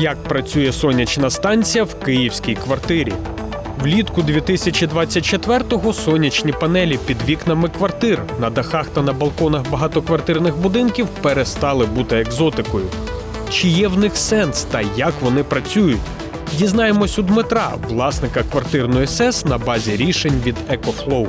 Як працює сонячна станція в київській квартирі? Влітку 2024-го сонячні панелі під вікнами квартир на дахах та на балконах багатоквартирних будинків перестали бути екзотикою. Чи є в них сенс та як вони працюють? Дізнаємось у Дмитра, власника квартирної СЕС на базі рішень від EcoFlow.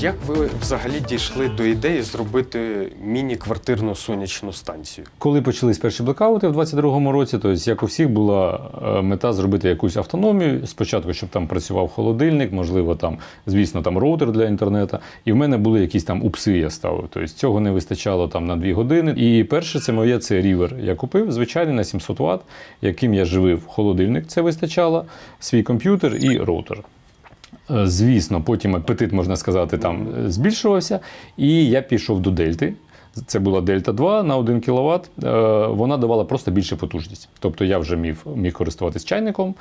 Як ви взагалі дійшли до ідеї зробити міні-квартирну сонячну станцію? Коли почались перші блекаути в 22-му році, то як у всіх була е, мета зробити якусь автономію. Спочатку, щоб там працював холодильник, можливо, там, звісно, там роутер для інтернету. І в мене були якісь там упси, я ставив. Тобто цього не вистачало там на 2 години. І перше це моє це рівер. Я купив звичайний на 700 Вт, яким я живив холодильник. Це вистачало, свій комп'ютер і роутер. Е, Звісно, потім апетит, можна сказати, там е, збільшувався, і я пішов до дельти. Це була Дельта 2 на 1 кВт. Вона давала просто більше потужність. Тобто я вже міг, міг користуватись чайником.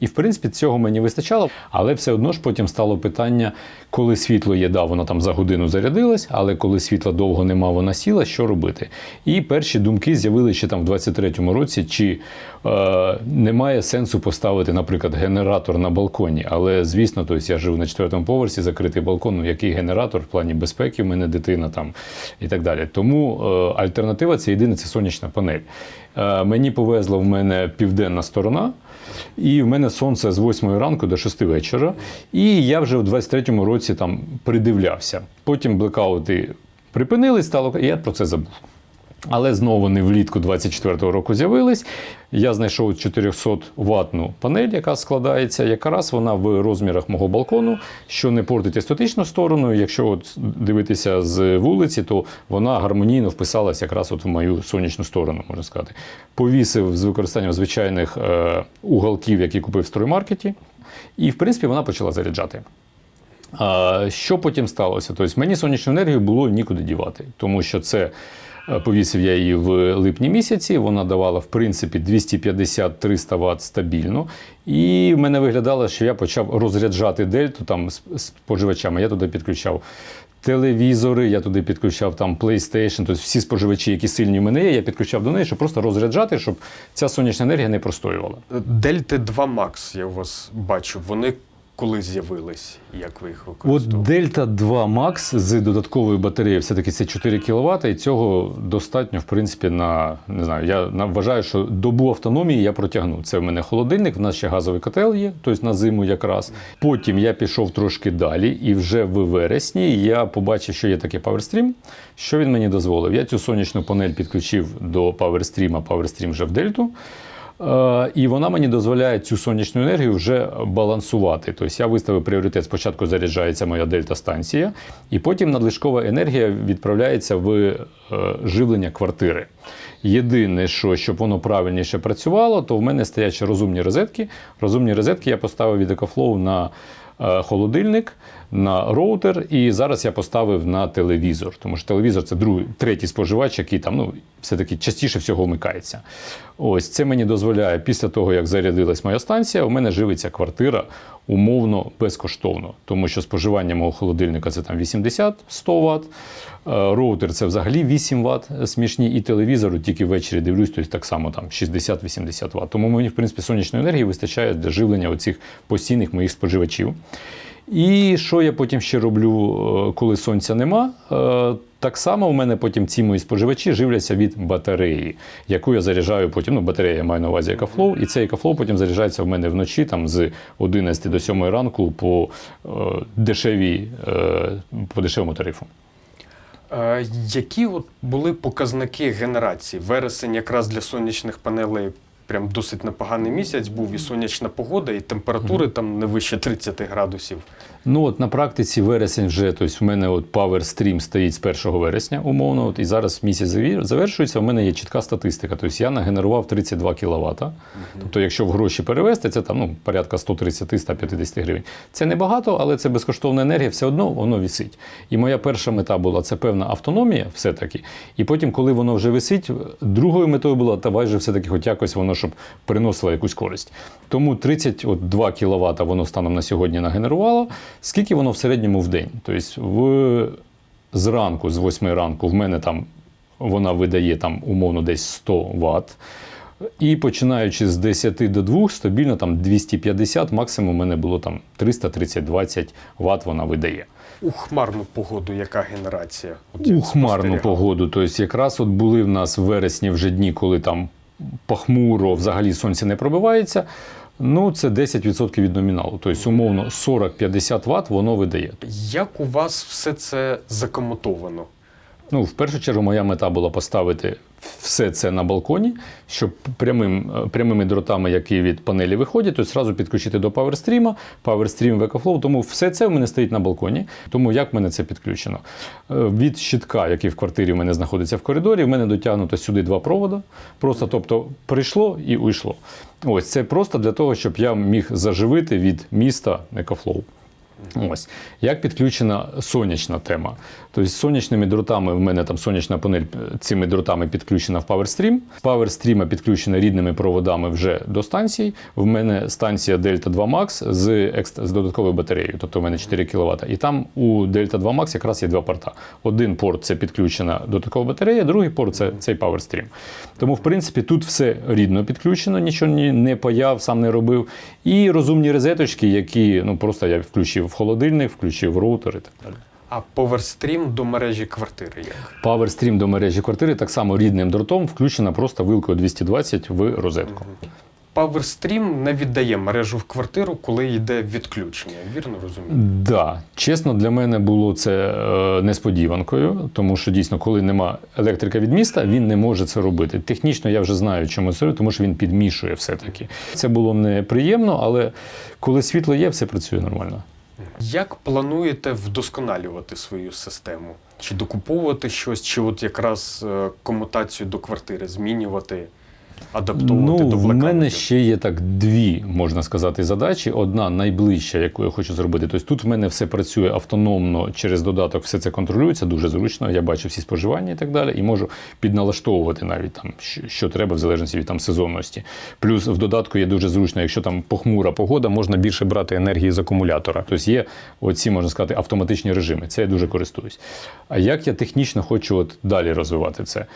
І, в принципі, цього мені вистачало. Але все одно ж потім стало питання, коли світло є, да, воно там за годину зарядилось, але коли світла довго нема, вона сіла, що робити? І перші думки з'явилися ще там в 23-му році, чи е, немає сенсу поставити, наприклад, генератор на балконі. Але звісно, тобто я жив на четвертому поверсі, закритий балкон. Ну який генератор в плані безпеки, в мене дитина там і так далі. Тому е, альтернатива це єдине це сонячна панель. Е, мені повезло в мене південна сторона, і в мене сонце з 8 ранку до 6 вечора. І я вже у 23-му році там придивлявся. Потім блекаути припинились, стало я про це забув. Але знову вони влітку 24-го року з'явились. Я знайшов 400 ватну панель, яка складається. Якраз вона в розмірах мого балкону, що не портить естетичну сторону. Якщо от дивитися з вулиці, то вона гармонійно вписалась якраз от в мою сонячну сторону, можна сказати. Повісив з використанням звичайних е, уголків, які купив в строймаркеті, і в принципі вона почала заряджати. А, Що потім сталося? Тобто мені сонячну енергію було нікуди дівати, тому що це е, повісив я її в липні місяці. Вона давала в принципі 250-300 Вт стабільно. І в мене виглядало, що я почав розряджати дельту там з з споживачами. Я туди підключав. Телевізори, я туди підключав там PlayStation, тобто всі споживачі, які сильні в мене є, я підключав до неї, щоб просто розряджати, щоб ця сонячна енергія не простоювала. Дельти 2 Max, я у вас бачу, вони коли з'явились? Як ви їх От використовуєте? Дельта 2 Max з додатковою батареєю, все-таки це 4 кВт, і цього достатньо, в принципі, на не знаю. Я вважаю, що добу автономії я протягну. Це в мене холодильник, в нас ще газовий котел є, тобто на зиму якраз. Потім я пішов трошки далі, і вже в вересні я побачив, що є таке PowerStream. Що він мені дозволив? Я цю сонячну панель підключив до PowerStream, а PowerStream вже в Дельту. Е, І вона мені дозволяє цю сонячну енергію вже балансувати. Тобто я виставив пріоритет. Спочатку заряджається моя дельта-станція, і потім надлишкова енергія відправляється в е, живлення квартири. Єдине, що щоб воно правильніше працювало, то в мене стоять розумні розетки. Розумні розетки я поставив від EcoFlow на е, холодильник, на роутер, і зараз я поставив на телевізор, тому що телевізор це другий, третій споживач, який там ну, все-таки частіше всього вмикається. Ось це мені дозволяє, після того, як зарядилась моя станція, у мене живиться квартира умовно безкоштовно, тому що споживання мого холодильника це там 80-100 Вт. Роутер це взагалі 8 Вт смішні, і телевізору тільки ввечері дивлюсь, тобто так само там 60-80 Вт. Тому мені, в принципі, сонячної енергії вистачає для живлення оцих постійних моїх споживачів. І що я потім ще роблю, е, коли сонця нема? Е, Так само у мене потім ці мої споживачі живляться від батареї, яку я заряджаю потім. Ну, батарея я маю на увазі EcoFlow, і цей EcoFlow потім заряджається в мене вночі там, з 11 до 7 ранку по, е, дешевій, по дешевому тарифу. Які от були показники генерації? Вересень якраз для сонячних панелей прям досить непоганий місяць був, і сонячна погода, і температури там не вище 30 градусів. Ну от на практиці вересень вже, тобто в мене от Power Stream стоїть з 1 вересня, умовно, от, і зараз місяць завершується, у мене є чітка статистика. Тобто я нагенерував 32 кВт. Тобто, якщо в гроші перевести, це там ну, порядка 130-150 гривень. Це небагато, але це безкоштовна енергія, все одно воно висить. І моя перша мета була це певна автономія, все-таки. І потім, коли воно вже висить, другою метою була, давай же все-таки хоч якось воно, щоб приносило якусь користь. Тому 32 кВт воно станом на сьогодні нагенерувало. Скільки воно в середньому в день? Тобто, в зранку, з 8 ранку, в мене там вона видає там умовно десь 100 Вт. І починаючи з 10 до 2, стабільно там 250, максимум у мене було там 330-20 Вт вона видає. У хмарну погоду яка генерація? От У хмарну погоду. Тобто, якраз от були в нас в вересні вже дні, коли там похмуро, взагалі сонце не пробивається. Ну, це 10% від номіналу. Тобто, умовно, 40-50 Вт воно видає. Як у вас все це закомотовано? Ну, в першу чергу, моя мета була поставити все це на балконі, щоб прямим, е, прямими дротами, які від панелі виходять, то зразу підключити до PowerStream, PowerStream в EcoFlow. Тому все це в мене стоїть на балконі. Тому як в мене це підключено? Е, Від щитка, який в квартирі в мене знаходиться в коридорі, в мене дотягнуто сюди два провода. Просто, тобто, прийшло і уйшло. Ось це просто для того, щоб я міг заживити від міста EcoFlow. Ось як підключена сонячна тема. Тобто сонячними дротами в мене там сонячна панель е, цими дротами підключена в PowerStream. PowerStream підключена рідними проводами вже до станції. В мене станція Delta 2 Max з, екст- з додатковою батареєю, тобто в мене 4 кВт. І там у Delta 2 Max якраз є два порта. Один порт це підключена додаткова батарея, другий порт це цей PowerStream. Тому, в принципі, тут все рідно підключено, нічого ні- не паяв, сам не робив. І розумні розеточки, які ну просто я включив в холодильник, включив роутер і так далі. А поверстрім до мережі квартири як? PowerStream до мережі квартири так само рідним дротом включена просто вилкою 220 в розетку. Powerstream не віддає мережу в квартиру, коли йде відключення. Вірно розумію? Да, чесно, для мене було це е, несподіванкою, тому що дійсно, коли нема електрика від міста, він не може це робити. Технічно я вже знаю, чому це тому що він підмішує все-таки. Це було неприємно, але коли світло є, все працює нормально. Як плануєте вдосконалювати свою систему? Чи докуповувати щось, чи от якраз е, комутацію до квартири змінювати, адаптовувати Ну, до в блекаутів? мене ще є так дві, можна сказати, задачі. Одна найближча, яку я хочу зробити. Тобто тут в мене все працює автономно через додаток, все це контролюється дуже зручно. Я бачу всі споживання і так далі, і можу підналаштовувати навіть там, що, що треба, в залежності від там сезонності. Плюс в додатку є дуже зручно, якщо там похмура погода, можна більше брати енергії з акумулятора. Тобто є оці, можна сказати, автоматичні режими. Це я дуже користуюсь. А як я технічно хочу от далі розвивати це?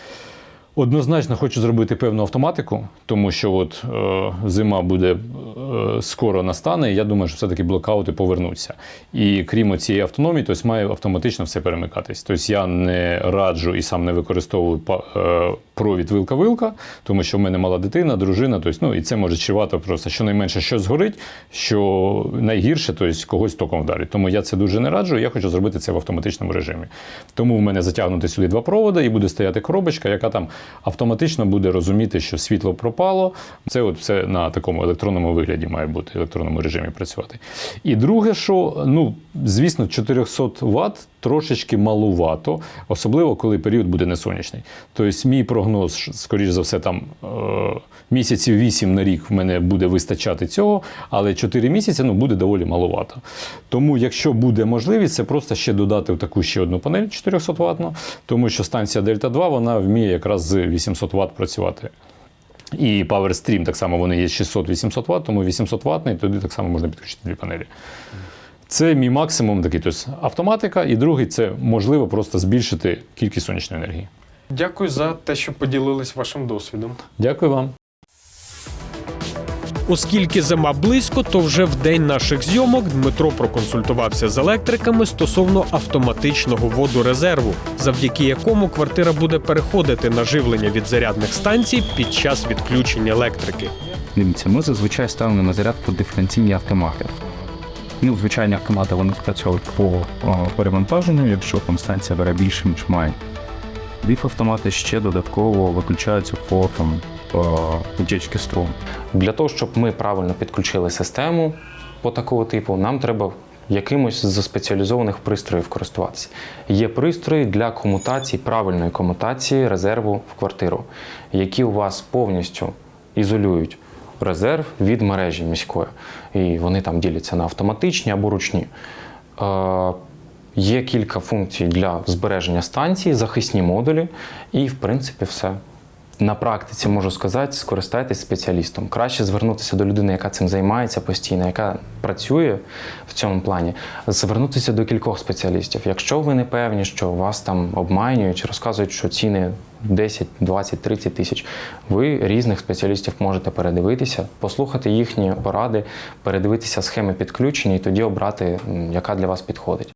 Однозначно хочу зробити певну автоматику, тому що от е, зима буде е, скоро настане, і я думаю, що все-таки блокаути повернуться. І крім цієї автономії, тобто має автоматично все перемикатись. Тобто я не раджу і сам не використовую е, провід вилка-вилка, тому що в мене мала дитина, дружина, тобто, ну, і це може чувати просто щонайменше щось згорить, що найгірше, тобто когось током вдарить. Тому я це дуже не раджу, я хочу зробити це в автоматичному режимі. Тому в мене затягнути сюди два проводи і буде стояти коробочка, яка там автоматично буде розуміти, що світло пропало. Це от все на такому електронному вигляді має бути, в електронному режимі працювати. І друге, що ну, звісно, 400 Вт трошечки малувато, особливо коли період буде не сонячний. Тобто, мій прогноз, скоріш за все, там е, місяців 8 на рік в мене буде вистачати цього, але 4 місяці ну, буде доволі маловато. Тому, якщо буде можливість, це просто ще додати в таку ще одну панель 400 ватну, тому що станція Дельта 2 вона вміє якраз з 800 Вт працювати. І PowerStream так само вони є 600-800 Вт, тому 800 ватний, тоді так само можна підключити дві панелі. Це мій максимум такий. Тобто автоматика, і другий це можливо просто збільшити кількість сонячної енергії. Дякую за те, що поділились вашим досвідом. Дякую вам. Оскільки зима близько, то вже в день наших зйомок Дмитро проконсультувався з електриками стосовно автоматичного водорезерву, завдяки якому квартира буде переходити на живлення від зарядних станцій під час відключення електрики. Дивіться, ми зазвичай ставимо на зарядку диференційні автомати. Ну, звичайні автомати вони працюють по перевантаженню, якщо там станція бере більше, ніж має. Диф автомати ще додатково виключаються по там, утічки струму. Для того, щоб ми правильно підключили систему по такого типу, нам треба якимось з спеціалізованих пристроїв користуватися. Є пристрої для комутації, правильної комутації резерву в квартиру, які у вас повністю ізолюють резерв від мережі міської. І вони там діляться на автоматичні або ручні. Е, Є кілька функцій для збереження станції, захисні модулі, і в принципі все. На практиці можу сказати, скористайтесь спеціалістом. Краще звернутися до людини, яка цим займається постійно, яка працює в цьому плані, звернутися до кількох спеціалістів. Якщо ви не певні, що вас там обманюють, розказують, що ціни 10, 20, 30 тисяч. Ви різних спеціалістів можете передивитися, послухати їхні поради, передивитися схеми підключення і тоді обрати, яка для вас підходить.